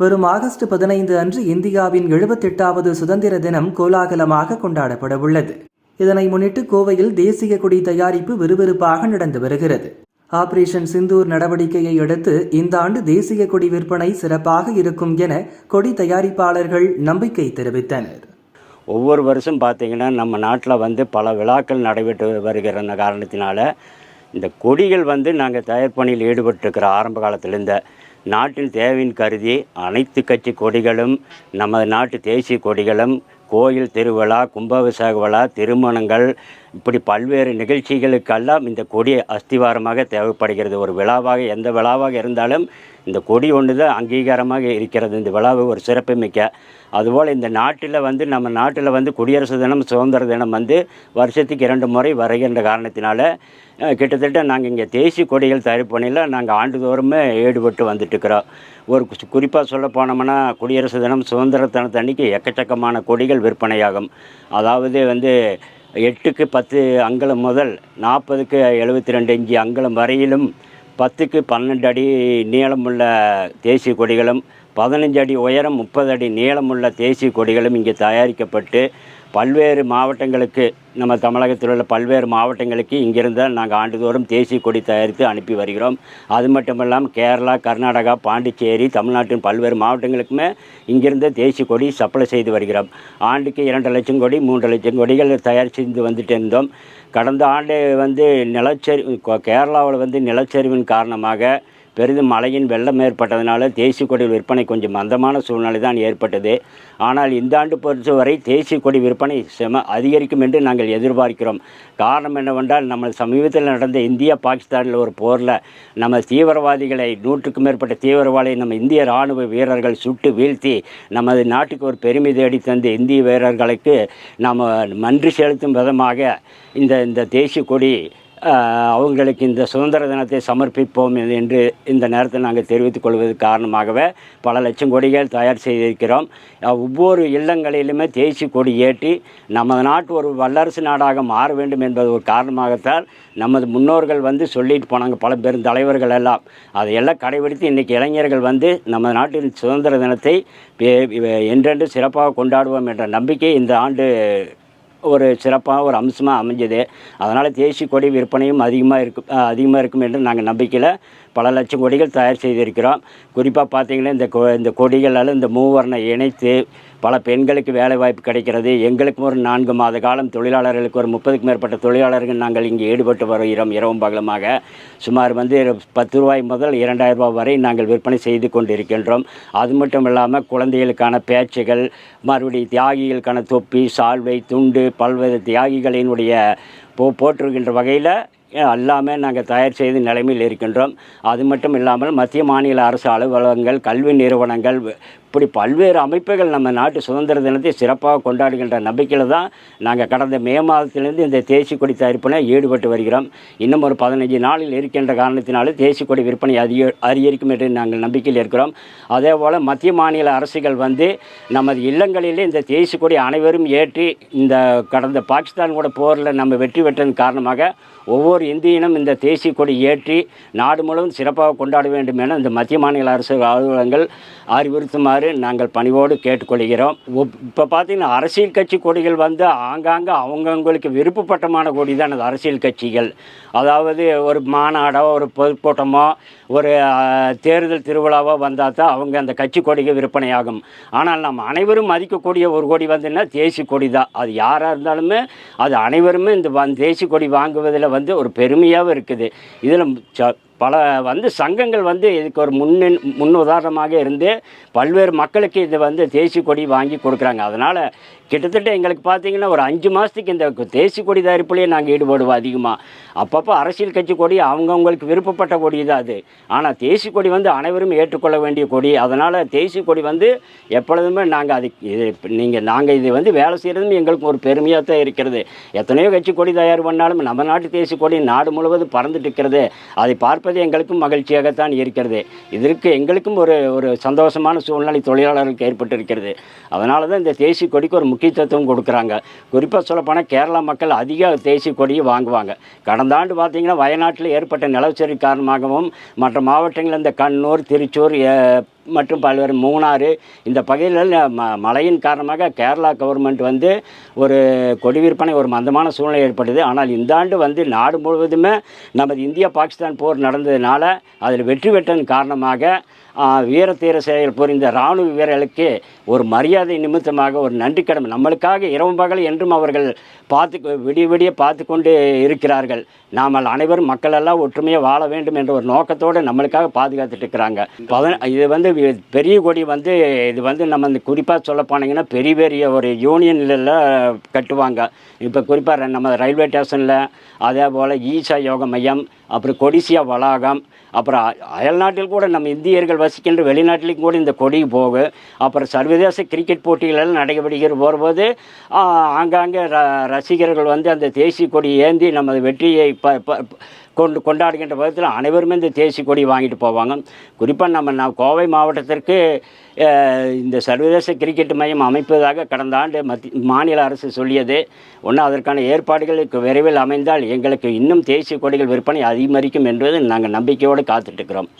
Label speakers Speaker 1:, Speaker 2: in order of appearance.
Speaker 1: வரும் ஆகஸ்ட் பதினைந்து அன்று இந்தியாவின் எழுபத்தெட்டாவது சுதந்திர தினம் கோலாகலமாக கொண்டாடப்பட உள்ளது இதனை முன்னிட்டு கோவையில் தேசிய கொடி தயாரிப்பு விறுவிறுப்பாக நடந்து வருகிறது. ஆபரேஷன் சிந்தூர் நடவடிக்கையை அடுத்து இந்த ஆண்டு தேசிய கொடி விற்பனை சிறப்பாக இருக்கும் என கொடி தயாரிப்பாளர்கள் நம்பிக்கை தெரிவித்தனர்.
Speaker 2: ஒவ்வொரு வருஷம் பார்த்திங்கன்னா நம்ம நாட்டில் வந்து பல விழாக்கள் நடைபெற்று வருகிற காரணத்தினால இந்த கொடிகள் வந்து நாங்கள் தயார் பணியில் ஈடுபட்டிருக்கிற ஆரம்ப காலத்தில் நாட்டின் தேவையின் கருதி அனைத்து கட்சி கொடிகளும் நமது நாட்டு தேசிய கொடிகளும் கோயில் திருவிழா கும்பாபிஷேக விழா திருமணங்கள் இப்படி பல்வேறு நிகழ்ச்சிகளுக்கெல்லாம் இந்த கொடி அஸ்திவாரமாக தேவைப்படுகிறது. ஒரு விழாவாக எந்த விழாவாக இருந்தாலும் இந்த கொடி ஒன்று தான் அங்கீகாரமாக இருக்கிறது. இந்த விழாவை ஒரு சிறப்புமிக்க அதுபோல் இந்த நாட்டில் வந்து நம்ம நாட்டில் வந்து குடியரசு தினம் சுதந்திர தினம் வந்து வருஷத்துக்கு இரண்டு முறை வருகின்ற காரணத்தினால கிட்டத்தட்ட நாங்கள் இங்கே தேசிய கொடிகள் தயாரிப்பணியில் நாங்கள் ஆண்டுதோறுமே ஈடுபட்டு வந்துட்டுருக்கிறோம். ஒரு குறிப்பாக சொல்ல போனோம்னா குடியரசு தினம் சுதந்திர தினத்தன்னைக்கு எக்கச்சக்கமான கொடிகள் விற்பனையாகும். அதாவது வந்து எட்டுக்கு பத்து அங்குலம் முதல் நாற்பதுக்கு எழுபத்தி ரெண்டு இஞ்சி அங்குலம் வரையிலும் பத்துக்கு பன்னெண்டு அடி நீளமுள்ள தேசிய கொடிகளும் பதினஞ்சு அடி உயரம் முப்பது அடி நீளமுள்ள தேசிய கொடிகளும் இங்கே தயாரிக்கப்பட்டு பல்வேறு மாவட்டங்களுக்கு நம்ம தமிழகத்தில் உள்ள பல்வேறு மாவட்டங்களுக்கு இங்கிருந்து நாங்கள் ஆண்டுதோறும் தேசிய கொடி தயாரித்து அனுப்பி வருகிறோம். அது மட்டும் இல்லாமல் கேரளா கர்நாடகா பாண்டிச்சேரி தமிழ்நாட்டின் பல்வேறு மாவட்டங்களுக்குமே இங்கிருந்து தேசிய கொடி சப்ளை செய்து வருகிறோம். ஆண்டுக்கு இரண்டு லட்சம் கொடி மூன்று லட்சம் கொடிகள் தயார் செய்து வந்துட்டு இருந்தோம் கடந்த ஆண்டு வந்து நிலச்சரி கேரளாவில் வந்து நிலச்சரிவின் காரணமாக பெரிதும் மழையின் வெள்ளம் ஏற்பட்டதுனால தேசிய கொடி விற்பனை கொஞ்சம் மந்தமான சூழ்நிலை தான் ஏற்பட்டது. ஆனால் இந்த ஆண்டு பொறுத்தவரை தேசிய கொடி விற்பனை செம அதிகரிக்கும் என்று நாங்கள் எதிர்பார்க்கிறோம். காரணம் என்னவென்றால் நம்ம சமீபத்தில் நடந்த இந்தியா பாகிஸ்தானில் ஒரு போரில் நம்ம தீவிரவாதிகளை நூற்றுக்கும் மேற்பட்ட தீவிரவாதிகளை நம்ம இந்திய இராணுவ வீரர்கள் சுட்டு வீழ்த்தி நமது நாட்டுக்கு ஒரு பெருமை தேடி தந்த இந்திய வீரர்களுக்கு நாம் நன்றி செலுத்தும் விதமாக இந்த இந்த தேசிய கொடி அவங்களுக்கு இந்த சுதந்திர தினத்தை சமர்ப்பிப்போம் என்று இந்த நேரத்தில் நாங்கள் தெரிவித்துக் கொள்வது காரணமாகவே பல லட்சம் கொடிகள் தயார் செய்திருக்கிறோம். ஒவ்வொரு இல்லங்களிலுமே தேசிய கொடி ஏற்றி நமது நாட்டு ஒரு வல்லரசு நாடாக மாற வேண்டும் என்பது ஒரு காரணமாகத்தான் நமது முன்னோர்கள் வந்து சொல்லிட்டு போனாங்க. பல பெரும் தலைவர்கள் எல்லாம். அதையெல்லாம் கடைபிடித்து இன்றைக்கி இளைஞர்கள் வந்து நமது நாட்டின் சுதந்திர தினத்தை பே- என்றென்று சிறப்பாக கொண்டாடுவோம் என்ற நம்பிக்கை இந்த ஆண்டு ஒரு சிறப்பாக ஒரு அம்சமாக அமைஞ்சது. அதனால் தேசிய கொடி விற்பனையும் அதிகமாக இருக்கும் அதிகமாக இருக்கும் என்று நாங்கள் நம்பிக்கையில் பல லட்சம் கொடிகள் தயார் செய்திருக்கிறோம். குறிப்பாக பார்த்திங்கன்னா இந்த கொ இந்த கொடிகளால் இந்த மூவர்ணை இணைத்து பல பெண்களுக்கு வேலை வாய்ப்பு கிடைக்கிறது. எங்களுக்கும் ஒரு நான்கு மாத காலம் தொழிலாளர்களுக்கு ஒரு முப்பதுக்கும் மேற்பட்ட தொழிலாளர்கள் நாங்கள் இங்கே ஈடுபட்டு வருகிறோம் இரவும் பகலமாக. சுமார் வந்து பத்து ரூபாய் முதல் இரண்டாயிரம் ரூபாய் வரை நாங்கள் விற்பனை செய்து கொண்டிருக்கின்றோம். அது மட்டும் இல்லாமல் குழந்தைகளுக்கான பேச்சுகள் மறுபடியும் தியாகிகளுக்கான தொப்பி சால்வை துண்டு பல்வேறு தியாகிகளினுடைய போ போட்டிருக்கின்ற வகையில் எல்லாமே நாங்கள் தயார் செய்து நிலைமையில் இருக்கின்றோம். அது மட்டும் இல்லாமல் மத்திய மாநில அரசு அலுவலகங்கள் கல்வி நிறுவனங்கள் இப்படி பல்வேறு அமைப்புகள் நம்ம நாட்டு சுதந்திர தினத்தை சிறப்பாக கொண்டாடுகின்ற நம்பிக்கையில் தான் நாங்கள் கடந்த மே மாதத்திலிருந்து இந்த தேசிய கொடி தயாரிப்பில் ஈடுபட்டு வருகிறோம். இன்னும் ஒரு பதினஞ்சு நாளில் இருக்கின்ற காரணத்தினால தேசிய கொடி விற்பனை அதிக அதிகரிக்கும் என்று நாங்கள் நம்பிக்கையில் இருக்கிறோம். அதே போல் மத்திய மாநில அரசுகள் வந்து நமது இல்லங்களிலே இந்த தேசிய கொடி அனைவரும் ஏற்றி இந்த கடந்த பாகிஸ்தான் கூட போரில் நம்ம வெற்றி பெற்றதன் காரணமாக ஒவ்வொரு இந்தியனும் இந்த தேசிய கொடி ஏற்றி நாடு முழுவதும் சிறப்பாக கொண்டாட வேண்டும் என இந்த மத்திய மாநில அரசு அலுவலகங்கள் அறிவுறுத்துமாறு நாங்கள் பணிவோடு கேட்டுக்கொள்கிறோம். இப்போ பார்த்தீங்கன்னா அரசியல் கட்சி கொடிகள் வந்து ஆங்காங்கே அவங்கவுங்களுக்கு விருப்பப்பட்டமான கொடி தான் அது அரசியல் கட்சிகள். அதாவது ஒரு மாநாடோ ஒரு பொதுக்கூட்டமோ ஒரு தேர்தல் திருவிழாவோ வந்தால் தான் அவங்க அந்த கட்சி கொடிக்கு விற்பனையாகும். ஆனால் நம்ம அனைவரும் மதிக்கக்கூடிய ஒரு கொடி வந்துன்னா தேசிய கொடி தான் அது யாராக இருந்தாலுமே அது அனைவருமே இந்த தேசிய கொடி வாங்குவதில் வந்து ஒரு பெருமையாகவும் இருக்குது. இதில் பல வந்து சங்கங்கள் வந்து இதுக்கு ஒரு முன்னின் முன் உதாரணமாக இருந்து பல்வேறு மக்களுக்கு இது வந்து தேசிய கொடி வாங்கி கொடுக்குறாங்க. அதனால் கிட்டத்தட்ட எங்களுக்கு பார்த்திங்கன்னா ஒரு அஞ்சு மாதத்துக்கு இந்த தேசிய கொடி தயாரிப்புலேயே நாங்கள் ஈடுபடுவோம் அதிகமாக அப்பப்போ அரசியல் கட்சி கொடி அவங்கவுங்களுக்கு விருப்பப்பட்ட கொடி தான் அது. ஆனால் தேசிய கொடி வந்து அனைவரும் ஏற்றுக்கொள்ள வேண்டிய கொடி. அதனால் தேசிய கொடி வந்து எப்பொழுதுமே நாங்கள் அது இது நீங்கள் நாங்கள் இது வந்து வேலை செய்கிறதும் எங்களுக்கு ஒரு பெருமையாக தான் இருக்கிறது. எத்தனையோ கட்சி கொடி தயார் பண்ணாலும் நம்ம நாட்டு தேசிய கொடி நாடு முழுவதும் பறந்துட்டு இருக்கிறது. அதை பார்ப்பது எங்களுக்கும் மகிழ்ச்சியாகத்தான் இருக்கிறது. இதற்கு எங்களுக்கும் ஒரு ஒரு சந்தோஷமான சூழ்நிலை தொழிலாளர்களுக்கு ஏற்பட்டிருக்கிறது. அதனால தான் இந்த தேசிய கொடிக்கு ஒரு முக்கியத்துவம் கொடுக்குறாங்க. குறிப்பாக சொல்லப்போனால் கேரளா மக்கள் அதிக தேசிய கொடியை வாங்குவாங்க. கடந்த ஆண்டு பார்த்திங்கன்னா வயநாட்டில் ஏற்பட்ட நிலச்சரி காரணமாகவும் மற்ற மாவட்டங்களில் இந்த கண்ணூர் திருச்சூர் மற்றும் பல்வேறு மூணாறு இந்த பகுதிகளில் ம மழையின் காரணமாக கேரளா கவர்மெண்ட் வந்து ஒரு கொடி விற்பனை ஒரு மந்தமான சூழ்நிலை ஏற்பட்டது. ஆனால் இந்த ஆண்டு வந்து நாடு முழுவதுமே நமது இந்தியா பாகிஸ்தான் போர் நடந்ததுனால அதில் வெற்றி பெற்றதன் காரணமாக வீர தீர செயல் புரிந்த இராணுவ வீரர்களுக்கு ஒரு மரியாதை நிமித்தமாக ஒரு நன்றி கடமை. நம்மளுக்காக இரவு பகல் என்றும் அவர்கள் பார்த்து விடிய விடிய பார்த்து கொண்டு இருக்கிறார்கள். நாம் அனைவரும் மக்களெல்லாம் ஒற்றுமையாக வாழ வேண்டும் என்ற ஒரு நோக்கத்தோடு நம்மளுக்காக பாதுகாத்துட்டு இருக்கிறாங்க. பதன இது வந்து பெரிய கொடி வந்து இது வந்து நம்ம இந்த குறிப்பாக சொல்ல போனீங்கன்னா பெரிய பெரிய ஒரு யூனியன்ல கட்டுவாங்க. இப்போ குறிப்பாக நம்ம ரயில்வே ஸ்டேஷனில் அதே போல் ஈஷா யோக மையம் அப்புறம் கொடிசியா வளாகம் அப்புறம் அ- அயல்நாட்டில் கூட நம்ம இந்தியர்கள் வசிக்கின்ற வெளிநாட்டிலையும் கூட இந்த கொடி போகும் அப்புறம் சர்வதேச கிரிக்கெட் போட்டிகளெல்லாம் நடைபெறுகிற போகும்போது ஆங்காங்கே ர ரசிகர்கள் வந்து அந்த தேசிய கொடி ஏந்தி நமது வெற்றியை ப கொண்டு கொண்டாடுகின்ற விதத்தில் அனைவருமே இந்த தேசிய கொடி வாங்கிட்டு போவாங்க. குறிப்பாக நம்ம நான் கோவை மாவட்டத்திற்கு இந்த சர்வதேச கிரிக்கெட் மையம் அமைப்பதாக கடந்த ஆண்டு மத்திய மாநில அரசு சொல்லியது. ஒன்று அதற்கான ஏற்பாடுகளுக்கு விரைவில் அமைந்தால் எங்களுக்கு இன்னும் தேசிய கொடிகள் விற்பனை அதிகரிக்கும் என்பது நாங்கள் நம்பிக்கையோடு காத்துட்ருக்கிறோம்